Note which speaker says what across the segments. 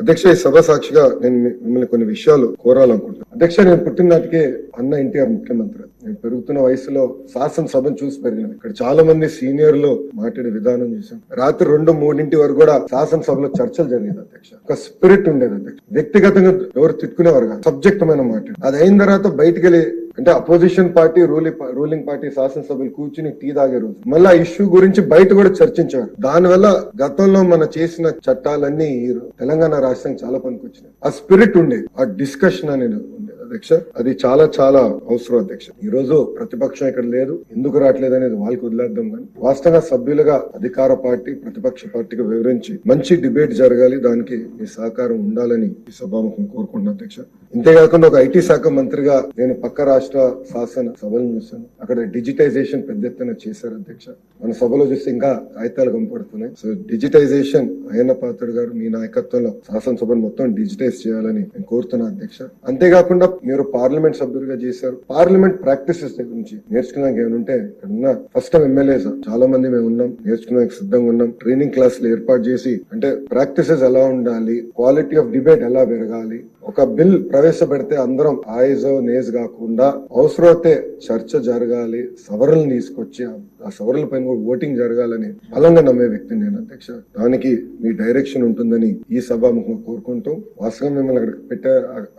Speaker 1: అధ్యక్ష ఈ సభ సాక్షిగా నేను మిమ్మల్ని కొన్ని విషయాలు కోరాలనుకుంటున్నాను. అధ్యక్ష నేను పుట్టిననాటికే అన్న ఎన్టీఆర్ ముఖ్యమంత్రి. నేను పెరుగుతున్న వయసులో శాసనసభను చూసి పెరిగిన ఇక్కడ చాలా మంది సీనియర్లు మాట్లాడే విధానం చూసాం రాత్రి రెండు మూడింటి వరకు కూడా శాసనసభలో చర్చలు జరిగేది అధ్యక్ష. ఒక స్పిరిట్ ఉండేది అధ్యక్ష. వ్యక్తిగతంగా ఎవరు తిట్టుకునేవారు కాదు. సబ్జెక్టమైన మాట అది అయిన తర్వాత బయటికి వెళ్ళి అంటే opposition party ruling ruling party శాసనసభ్యులు కూర్చుని టీ తాగే రోజు. మళ్ళీ ఆ ఇష్యూ గురించి బయట కూడా చర్చించారు. దానివల్ల గతంలో మన చేసిన చట్టాలన్నీ తెలంగాణ రాష్ట్రానికి చాలా పనికొచ్చినాయి. ఆ స్పిరిట్ ఉండేది ఆ డిస్కషన్ అనేది. అధ్యక్ష. అది చాలా చాలా అవసరం అధ్యక్ష. ఈ రోజు ప్రతిపక్షం ఇక్కడ లేదు. ఎందుకు రావట్లేదు అనేది వాళ్ళకి వదిలేద్దాం కానీ వాస్తవంగా సభ్యులుగా అధికార పార్టీ ప్రతిపక్ష పార్టీకి వివరించి మంచి డిబేట్ జరగాలి. దానికి మీ సహకారం ఉండాలని ఈ సభాముఖం కోరుకుంటున్నాను అధ్యక్ష. ఇంతేకాకుండా ఒక ఐటీ శాఖ మంత్రిగా నేను పక్క రాష్ట్ర శాసన సభలను చూశాను. అక్కడ డిజిటైజేషన్ పెద్ద ఎత్తున చేశారు అధ్యక్ష. మన సభలో చూస్తే ఇంకా కాగితాలు కనపడుతున్నాయి. సో డిజిటైజేషన్ అయ్యన్న పాత్రుడు గారు మీ నాయకత్వంలో శాసనసభను మొత్తం డిజిటైజ్ చేయాలని నేను కోరుతున్నాను అధ్యక్ష. అంతేకాకుండా మీరు పార్లమెంట్ సభ్యులుగా చేశారు. పార్లమెంట్ ప్రాక్టీసెస్ గురించి నేర్చుకున్నాక ఏమంటే ఇక్కడ ఉన్న ఫస్ట్ టైం ఎమ్మెల్యేస్ చాలా మంది మేము ఉన్నాం నేర్చుకున్నాక సిద్ధంగా ఉన్నాం. ట్రైనింగ్ క్లాసులు ఏర్పాటు చేసి అంటే ప్రాక్టీసెస్ ఎలా ఉండాలి క్వాలిటీ ఆఫ్ డిబేట్ ఎలా పెరగాలి ఒక బిల్ ప్రవేశపెడితే అందరం ఆయిజ్ నేజ్ కాకుండా అవసరమైతే చర్చ జరగాలి సవరణలు తీసుకొచ్చి ఆ- సవరణ పైన కూడా ఓటింగ్ జరగాలని బలంగా నమ్మే వ్యక్తిని నేను అధ్యక్ష. దానికి మీ డైరెక్షన్ ఉంటుందని ఈ సభాముఖంగా కోరుకుంటూ వాస్తవం మిమ్మల్ని అక్కడ పెట్టే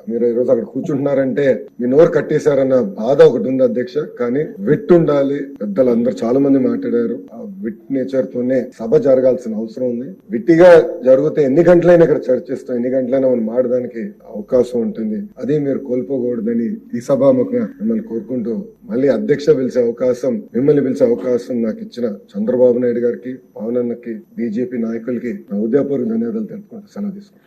Speaker 1: మీరు ఈరోజు అక్కడ కూర్చుంటున్నారు. ఉన్నారంటే మీ నోరు కట్టేశారన్న బాధ ఒకటి ఉంది అధ్యక్ష కానీ విట్ ఉండాలి. పెద్దలు అందరు చాలా మంది మాట్లాడారు. ఆ విట్ నేచర్ తోనే సభ జరగాల్సిన అవసరం ఉంది. విట్టిగా జరిగితే ఎన్ని గంటలైనా ఇక్కడ చర్చిస్తాం ఎన్ని గంటలైనా మనం మాడడానికి అవకాశం ఉంటుంది. అది మీరు కోల్పోకూడదని ఈ సభాముఖంగా మిమ్మల్ని కోరుకుంటూ మళ్ళీ అధ్యక్ష పిలిచే అవకాశం మిమ్మల్ని పిలిచే అవకాశం నాకు ఇచ్చిన చంద్రబాబు నాయుడు గారికి పవన్ అన్నకి బీజేపీ నాయకులకి నా ఉదయపూర్వక ధన్యవాదాలు తెలుపుకుంటూ సెలవు తీసుకుంటాను